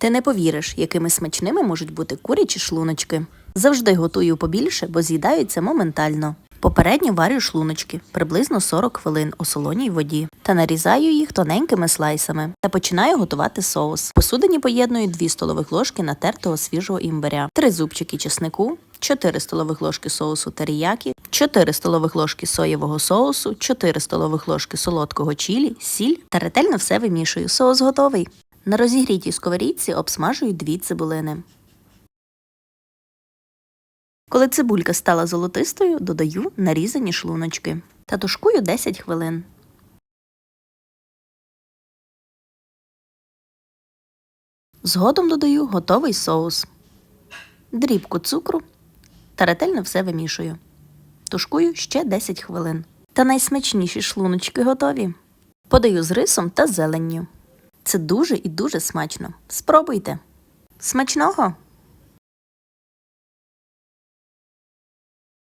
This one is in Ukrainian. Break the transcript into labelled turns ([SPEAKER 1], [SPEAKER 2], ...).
[SPEAKER 1] Ти не повіриш, якими смачними можуть бути курячі шлуночки. Завжди готую побільше, бо з'їдаються моментально. Попередньо варю шлуночки приблизно 40 хвилин у солоній воді та нарізаю їх тоненькими слайсами та починаю готувати соус. В посудині поєдную 2 столових ложки натертого свіжого імбиря, 3 зубчики чеснику, 4 столових ложки соусу теріякі, 4 столових ложки соєвого соусу, 4 столових ложки солодкого чілі, сіль та ретельно все вимішую. Соус готовий. На розігрітій сковорідці обсмажую дві цибулини. Коли цибулька стала золотистою, додаю нарізані шлуночки та тушкую 10 хвилин. Згодом додаю готовий соус, дрібку цукру та ретельно все вимішую. Тушкую ще 10 хвилин. Та найсмачніші шлуночки готові. Подаю з рисом та зеленню. Це дуже і дуже смачно. Спробуйте. Смачного!